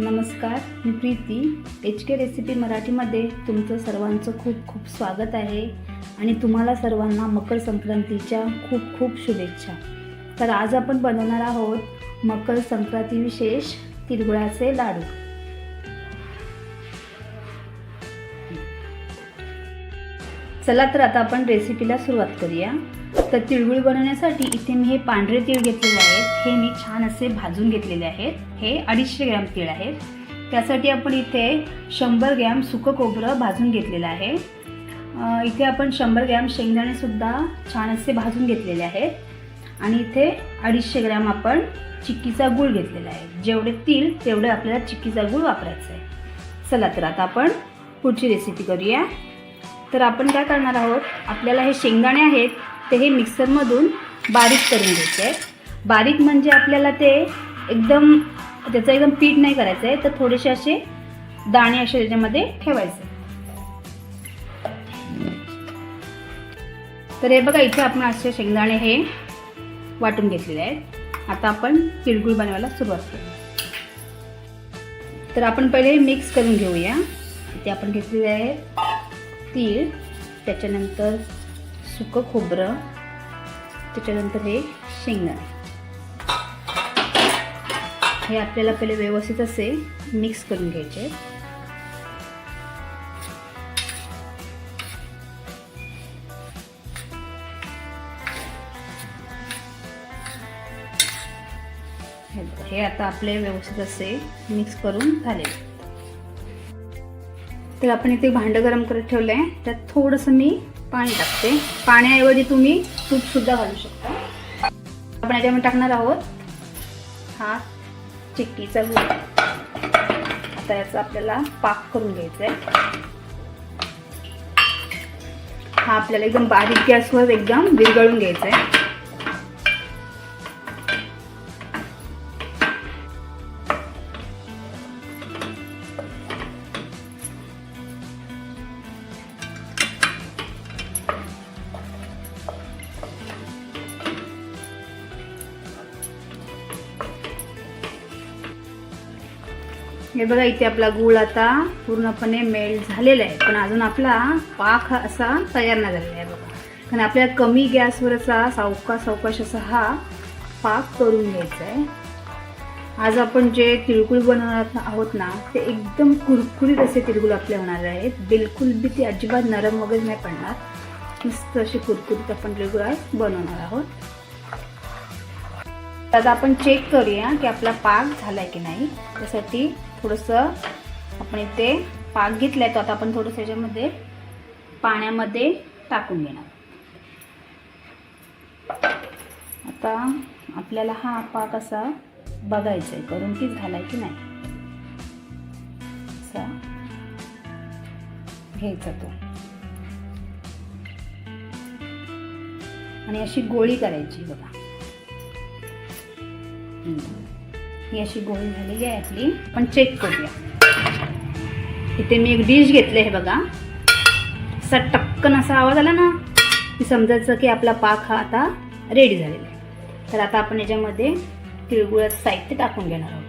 नमस्कार मी Preeti. H K recipe मराठीमध्ये तुमचं सर्वांचं खूप खूप स्वागत आहे आणि तुम्हाला सर्वांना मकर संक्रांतीच्या खूप खूप शुभेच्छा. तर आज आपण बनवणार आहोत मकर संक्रांती विशेष तिळगुळाचे लाडू. चला तर आता आपण रेसिपीला सुरुवात करूया. तर तिळगुळ बनवण्यासाठी इथे मी हे पांढरे तीळ घेतलेले आहेत. हे मी छान असे भाजून घेतलेले आहेत. हे अडीचशे ग्रॅम तीळ आहेत. त्यासाठी आपण इथे शंभर ग्रॅम सुकं खोबरं भाजून घेतलेलं आहे. इथे आपण शंभर ग्रॅम शेंगदाणेसुद्धा छान असे भाजून घेतलेले आहेत. आणि इथे अडीचशे ग्रॅम आपण चिक्कीचा गूळ घेतलेला आहे. जेवढे तीळ तेवढे आपल्याला चिक्कीचा गूळ वापरायचा आहे. चला तर आता आपण पुढची रेसिपी करूया. तर आपण काय करणार आहोत? आपल्याला हे शेंगदाणे आहेत. ते हे मिक्सरमधून बारीक करून घ्यायचे आहे बारीक म्हणजे आपल्याला ते एकदम त्याचं एकदम पीठ नाही करायचं आहे तर थोडेसे असे दाणे असे त्याच्यामध्ये ठेवायचे. तर हे बघा इथे आपण असे शेंगदाणे हे वाटून घेतलेले आहेत. आता आपण तिळगुळ बनवायला सुरुवात करू. तर आपण पहिले मिक्स करून घेऊया. इथे आपण घेतलेले आहे तीळ. त्याच्यानंतर सुकं खोबरं त्याच्यानंतर हे शेंगदाणे. हे आपल्याला पहिले व्यवस्थित असे मिक्स करून घ्यायचे. हे आता आपले व्यवस्थित असे मिक्स करून झाले तर आपण इथे भांडं गरम करत ठेवलं आहे त्यात थोडंसं मी पाणी टाकते. पाण्याऐवजी तुम्ही तूपसुद्धा घालू शकता. आपण याच्यामध्ये टाकणार आहोत हा चिक्कीचा गूळ. आता याचा आपल्याला पाक करून घ्यायचा आहे हा आपल्याला एकदम बारीक गॅसवर एकदम विरघळून घ्यायचा आहे हे बघा इथे आपला गूळ आता पूर्णपणे मेल्ट झालेला आहे. पण अजून आपला पाक हा असा तयार नाही झालेला आहे बघा. कारण आपल्याला कमी गॅसवर असा सावकाश सावकाश असा हा पाक करून घ्यायचा आहे. आज आपण जे तिळगुळ बनवणार आहोत ना ते एकदम कुरकुरीत असे तिळगुळ आपले होणार आहेत. बिलकुल बी ते अजिबात नरम वगैरे नाही पडणार. मस्त असे कुरकुरीत आपण तिळगुळ आज बनवणार आहोत. आता आपण चेक करूया की आपला पाक झाला आहे की नाही. त्यासाठी थोडंसं आपण इथे पाक घेतलाय तो आता आपण थोडंसं याच्यामध्ये पाण्यामध्ये टाकून घेणार आता आपल्याला हा पाक असा बघायचा आहे करून की झालाय की नाही. असा घ्यायचा तो. आणि अशी गोळी करायची बघा. ही अशी गोळी झालेली आहे आपली. पण चेक करूया. इथे मी एक डिश घेतले हे बघा. असा टक्कन असा आवाज आला ना की समजायचं की आपला पाक हा आता रेडी झालेला आहे. तर आता आपण याच्यामध्ये तिळगुळाचं साहित्य टाकून घेणार आहोत.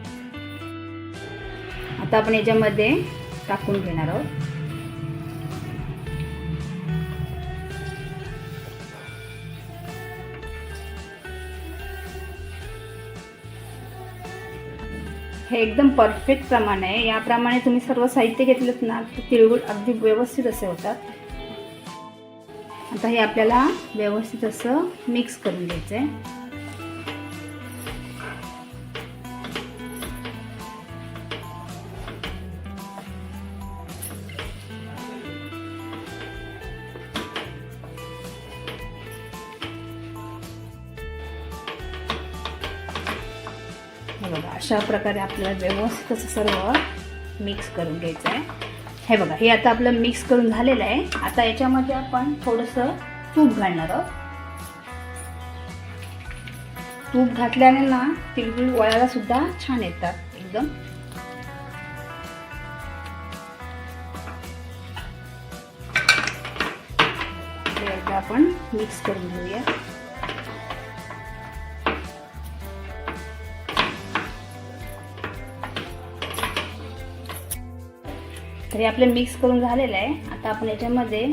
आता आपण याच्यामध्ये टाकून घेणार आहोत. हे एकदम परफेक्ट प्रमाण आहे. याप्रमाणे तुम्ही सर्व साहित्य घेतलं ना तर तिळगुळ अगदी व्यवस्थित असे होतात. आता हे आपल्याला व्यवस्थित असं मिक्स करून घ्यायचं आहे हे बघा अशा प्रकारे आपल्याला व्यवस्थित असं सर्व मिक्स करून घ्यायचं आहे हे बघा हे आता आपलं मिक्स करून झालेलं आहे. आता याच्यामध्ये आपण थोडंसं तूप घालणार आहोत. तूप घातल्याने ना तिळगुळ वळायला सुद्धा छान येतात एकदम. हे आपण मिक्स करून घेऊया. तर हे आपलं मिक्स करून झालेलं आहे. आता आपण याच्यामध्ये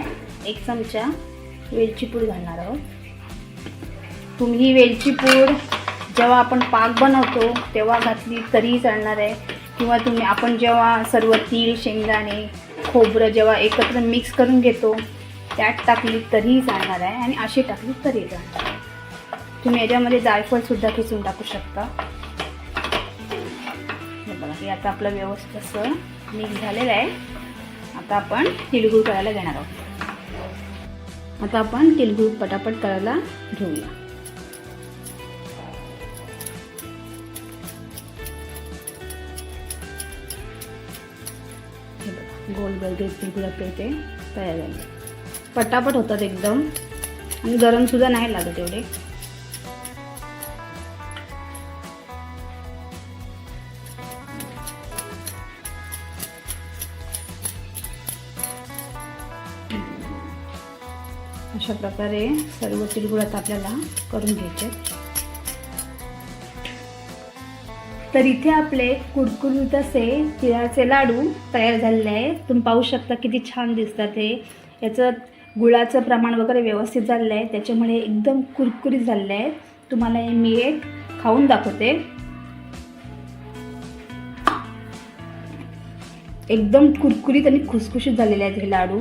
एक चमचा वेलची पूड घालणार आहोत. तुम्ही ही वेलची पूड जेव्हा आपण पाक बनवतो तेव्हा घातली तरीही चालणार आहे. किंवा तुम्ही आपण जेव्हा सर्व तीळ शेंगदाणे खोबरं जेव्हा एकत्र मिक्स करून घेतो त्यात टाकली तरीही चालणार आहे आणि अशी टाकली तरीही चालणार आहे. तुम्ही याच्यामध्ये जायफळसुद्धा खिचून टाकू शकता. हे आता आपलं व्यवस्थित असं मिक्स झालेलं आहे. आता आपण तिळगुळ करायला घेणार आहोत. आता आपण तिळगुळ पटापट करायला घेऊया. गोल गोल ते तिळगुळ आपले तयार झाले. पटापट होतात एकदम. आणि गरमसुद्धा नाही लागत एवढे. अशा प्रकारे सर्व तिळगुळ आता आपल्याला करून घ्यायचे. तर इथे आपले कुरकुरीत असे तिळाचे लाडू तयार झालेले आहेत. तुम्ही पाहू शकता किती छान दिसतात हे. याचं गुळाचं प्रमाण वगैरे व्यवस्थित झालेलं आहे. त्याच्यामुळे एकदम कुरकुरीत झालेले आहेत. तुम्हाला हे मी एक खाऊन दाखवते. एकदम कुरकुरीत आणि खुसखुशीत झालेले आहेत हे लाडू.